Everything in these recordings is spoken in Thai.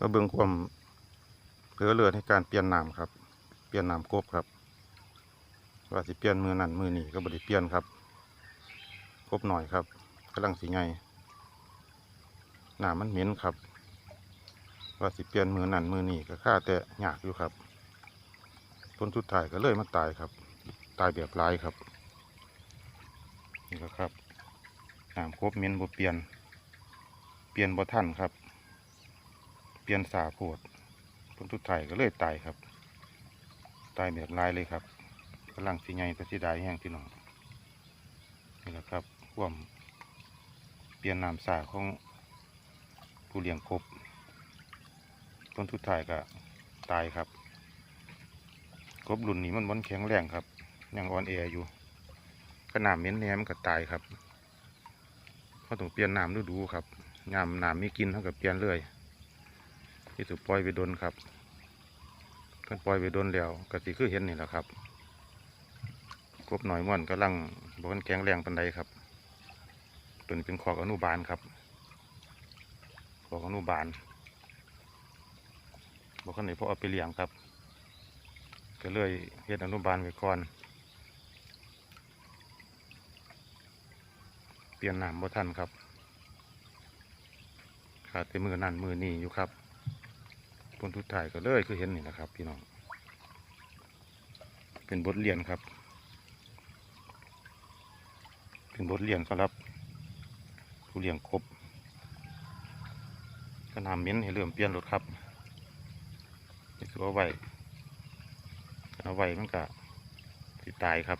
มาเบิ่งความเผลอเลือในการเปลี่ยนน้ำครับ เปลี่ยนน้ำกบครับ ว่าสิเปลี่ยนมือนั่นมือนี่ก็บ่ได้เปลี่ยนครับกบหน่อยครับกำลังสีไงน้ำมันเหม็นครับ ว่าสิเปลี่ยนมือนั่นมือนี่ก็ค่าแต่ยากอยู่ครับผลสุดท้ายก็เลยมาตายครับ ตายแบบร้ายครับนี่แหละครับน้ำกบเหม็นบ่เปลี่ยน เปลี่ยนบ่ทันครับ ปลี่ยนสาโพดผลสุดท้ายก็เลยตายครับ ตายแบบร้ายเลยครับกำลังสิไงแต่สิได้แห้งพี่หนองนี่แหละครับควมเปลี่ยนน้ำสาของผู้เลี้ยงกบผลสุดท้ายก็ตายครับกบรุ่นนี้มันมันแข็งแรงครับ ยังอ่อนแออยู่ขนาดเม็นแหนมนก็ตายครับเขาต้องเปลี่ยนน้ำฤดูครับยามน้ำมีกินเท่ากับเปลี่ยนเลย ที่สุดปล่อยไปโดนครับเพิ่นปล่อยไปโดนแล้วกสิคือเห็นนี่แหละครับกบหน่อยม่วนกำลังบกันแข็งแรงปันใดครับตัวนี้เป็นขอกอนุบาลครับขอกอนุบาลบอกกันไหนพอเอาไปเลี้ยงครับ ก็เลยเฮ็ดอนุบาลไว้ก่อนเปลี่ยนน้ำบ่ทันครับขาดแต่มือนั่นมือนี่อยู่ครับ ผลทุดท้ายก็เลยคือเห็นนี่นะครับ พี่น้อง เป็นบทเรียนครับ เป็นบทเรียนสำหรับผู้เลี้ยงกบก็นำเม้นให้เริ่มเปลี่ยนรถครับนี่คือเอาไว้เอาไว้มันก็สิตายครับ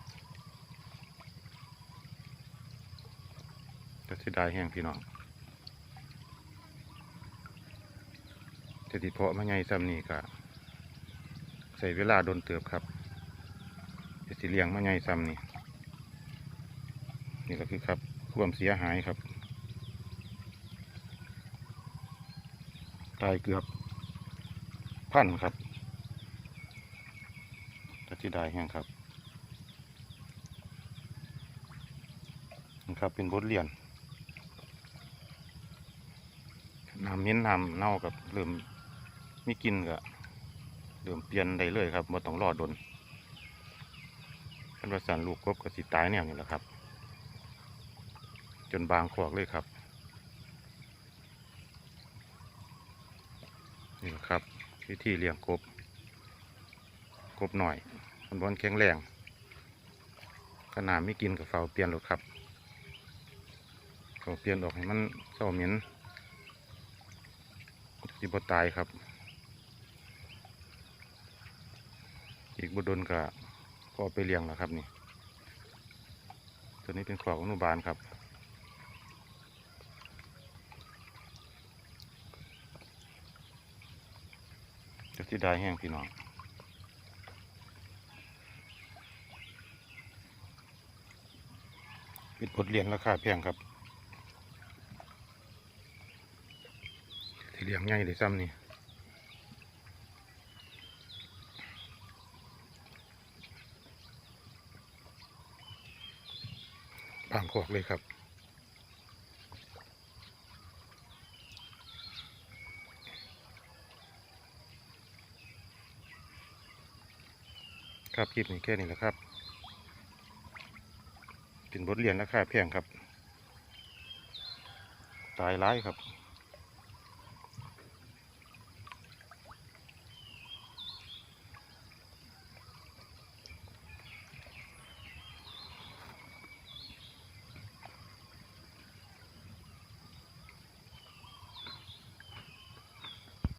จะสิได้แห้งพี่น้อง แต่ที่เพาะมาไงซ้ำนี่ก็ใส่เวลาโดนเติบครับแต่สิเลี้ยงมาไงซ้ำนี่นี่ก็คือครับความเสียหายครับตายเกือบพันครับแต่ที่ได้แห้งครับนี่ครับเป็นบทเรียนน้ำเม้นน้ำเน่ากับเริ่ม มีกินก็เริ่มเปลี่ยนได้เลยครับบ่ต้องรอดดนคันว่าสันลูกกบก็สิตายแนวนี้แหละครับ จนบางขวากเลยครับ นี่แหละครับ วิธีเลี้ยงกบ กบหน่อยมันบอนแข็งแรงขนาดไม่กินกับเฝ้าเปลี่ยนหรอกครับเฝ้าเปลี่ยนออกให้มันเศร้าเหม็นสิบตายครับ อีกบุดนก็ก็เอาไปเลี้ยงแล้วครับนี่ ตัวนี้เป็นขวากอนุบาลครับ จะที่ได้แห้งพี่น้องเป็นบทเรียนราคาแพงครับที่เลี้ยงง่ายเลยซ้ำนี่ บางขวกเลยครับครับคลิปนี้แค่นี้แหละครับ เป็นบทเรียนราคาแพงครับ ตายร้ายครับ